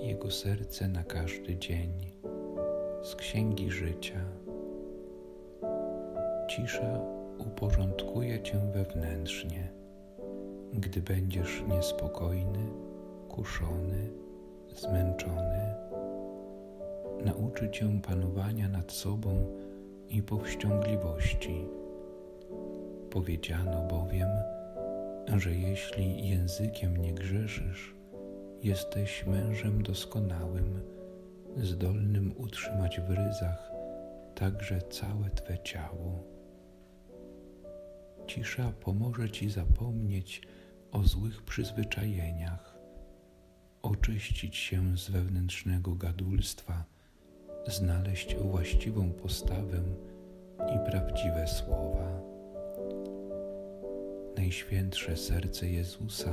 Jego serce na każdy dzień z Księgi Życia. Cisza uporządkuje Cię wewnętrznie, gdy będziesz niespokojny, kuszony, zmęczony. Nauczy Cię panowania nad sobą i powściągliwości. Powiedziano bowiem, że jeśli językiem nie grzeszysz, jesteś mężem doskonałym, zdolnym utrzymać w ryzach także całe Twe ciało. Cisza pomoże Ci zapomnieć o złych przyzwyczajeniach, oczyścić się z wewnętrznego gadulstwa, znaleźć właściwą postawę i prawdziwe słowa. Najświętsze serce Jezusa,